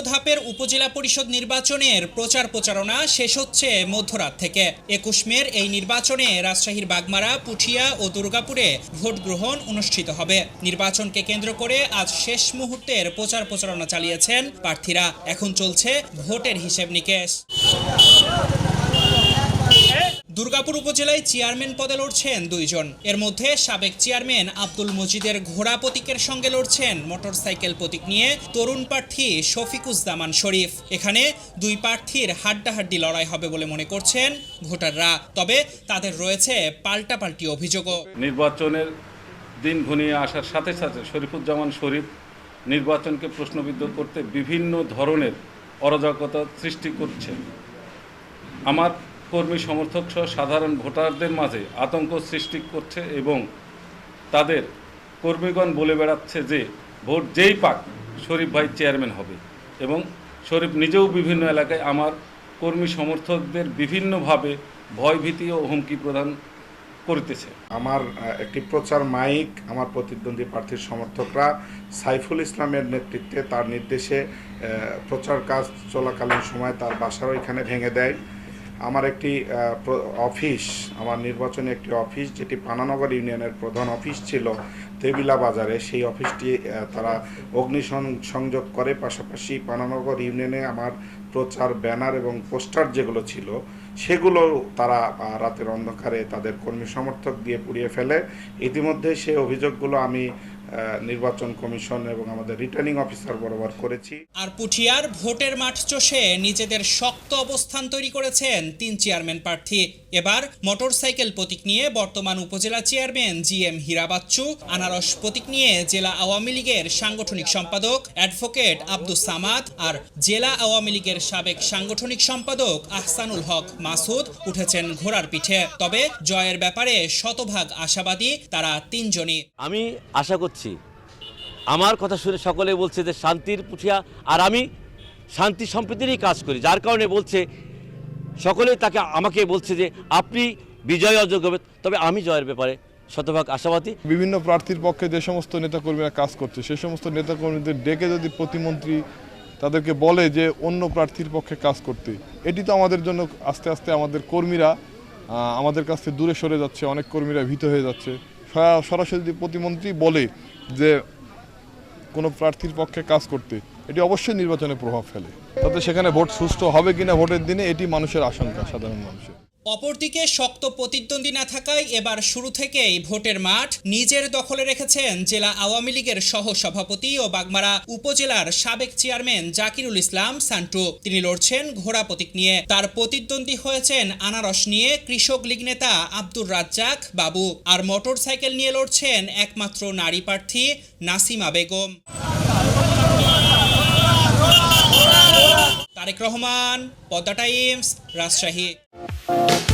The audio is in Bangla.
ধাপের উপজেলা পরিষদ নির্বাচনের প্রচার প্রচারণা শেষ হচ্ছে মধ্যরাত থেকে। একুশ মের এই নির্বাচনে রাজশাহীর বাগমারা, পুঠিয়া ও দুর্গাপুরে ভোট গ্রহণ অনুষ্ঠিত হবে। নির্বাচনকে কেন্দ্র করে আজ শেষ মুহূর্তের প্রচার প্রচারণা চালিয়েছেন প্রার্থীরা। এখন চলছে ভোটের হিসেব নিকেশ। দুর্গাপুর উপজেলায় চেয়ারম্যান পদে লড়ছেন দুইজন। এর মধ্যে সাবেক চেয়ারম্যান আব্দুল মজিদের ঘোড়া প্রতীকের সঙ্গে লড়ছেন মোটরসাইকেল প্রতীক নিয়ে তরুণ প্রার্থী শফিকুজ্জামান শরীফ। এখানে দুই প্রার্থীর হাড্ডাহাড্ডি লড়াই হবে বলে মনে করছেন ভোটাররা। তবে তাদের রয়েছে পাল্টাপাল্টি অভিযোগও। নির্বাচনের দিন ঘনিয়ে আসার সাথে সাথে শরীফুজ্জামান শরীফ নির্বাচনকে প্রশ্নবিদ্ধ করতে বিভিন্ন ধরনের অরাজকতা সৃষ্টি করছে আমার কর্মী সমর্থক সহ সাধারণ ভোটারদের মাঝে আতঙ্ক সৃষ্টি করছে এবং তাদের কর্মীগণ বলে বেড়াচ্ছে যে ভোট যেই পাক, শরীফ ভাই চেয়ারম্যান হবে। এবং শরীফ নিজেও বিভিন্ন এলাকায় আমার কর্মী সমর্থকদের বিভিন্নভাবে ভয়ভীতি ও হুমকি প্রদান করিতেছে। আমার একটি প্রচার মাইক, আমার প্রতিদ্বন্দ্বী প্রার্থীর সমর্থকরা সাইফুল ইসলামের নেতৃত্বে তার নির্দেশে প্রচার কাজ চলাকালীন সময় তার বাসার ওইখানে ভেঙে দেয়। আমার একটি অফিস, আমার নির্বাচনী একটি অফিস যেটি পানানগর ইউনিয়নের প্রধান অফিস ছিল তেবিলা বাজারে। সেই অফিসটি তারা অগ্নিসং- সংযোগ করে। পাশাপাশি পানানগর ইউনিয়নে আমার প্রচার ব্যানার এবং পোস্টার যেগুলো ছিল, সেগুলো তারা রাতের অন্ধকারে তাদের কর্মী সমর্থক দিয়ে পুড়িয়ে ফেলে। ইতিমধ্যে সেই অভিযোগগুলো আমি নির্বাচন কমিশন এবং আমাদের রিটার্নিং অফিসার বরাবর করেছি। আর পুঠিয়ার ভোটের মাঠ চষে নিজেদের শক্ত অবস্থান তৈরি করেছেন তিন চেয়ারম্যান প্রার্থী। এবার মোটরসাইকেল প্রতীক নিয়ে বর্তমান upazila chairman G M Hira Bachchu আনারস প্রতীক নিয়ে জেলা আওয়ামী লীগের সাংগঠনিক সম্পাদক অ্যাডভোকেট আব্দুস সামাদ আর জেলা আওয়ামী লীগের সাবেক সাংগঠনিক সম্পাদক আহসানুল হক মাসুদ উঠেছেন ঘোড়ার পিঠে। তবে জয়ের ব্যাপারে শতভাগ আশাবাদী তারা তিনজনই। আমি আশা করছি আমার কথা শুনে সকলে বলছে যে শান্তির পুঠিয়া, আর আমি শান্তি সম্প্রীতিরই কাজ করি। যার কারণে বলছে সকলে তাকে, আমাকে বলছে যে আপনি বিজয় করবেন তবে আমি জয়ের ব্যাপারে শতভাগ আশাবাদী। বিভিন্ন প্রার্থীর পক্ষে যে সমস্ত নেতাকর্মীরা কাজ করছে, সে সমস্ত নেতাকর্মীদের ডেকে যদি প্রতিমন্ত্রী তাদেরকে বলে যে অন্য প্রার্থীর পক্ষে কাজ করতে, এটি তো আমাদের জন্য আস্তে আস্তে আমাদের কর্মীরা আমাদের কাছ থেকে দূরে সরে যাচ্ছে, অনেক কর্মীরা ভীত হয়ে যাচ্ছে। সরা- সরাসরি যদি প্রতিমন্ত্রী বলে যে কোনো প্রার্থীর পক্ষে কাজ করতে, এটি অবশ্যই নির্বাচনে প্রভাব ফেলে। তাতে সেখানে ভোট সুষ্ঠু হবে কিনা ভোটের দিনে এটি মানুষের আশঙ্কা, সাধারণ মানুষের। অপরদিকে শক্ত প্রতিদ্বন্দ্বী না থাকায় এবার শুরু থেকেই ভোটের মাঠ নিজের দখলে রেখেছেন জেলা আওয়ামী লীগের সহ সভাপতি ও বাগমারা উপজেলার সাবেক চেয়ারম্যান জাকিরুল ইসলাম সান্টু। তিনি লড়ছেন ঘোড়া প্রতীক নিয়ে। তার প্রতিদ্বন্দ্বী হয়েছেন আনারস নিয়ে কৃষক লীগ নেতা আব্দুর রাজ্জাক বাবু। আর মোটর সাইকেল নিয়ে লড়ছেন একমাত্র নারী প্রার্থী Nasima Begum. Tarek Rahman, Padma times, Rajshahi. Thank you.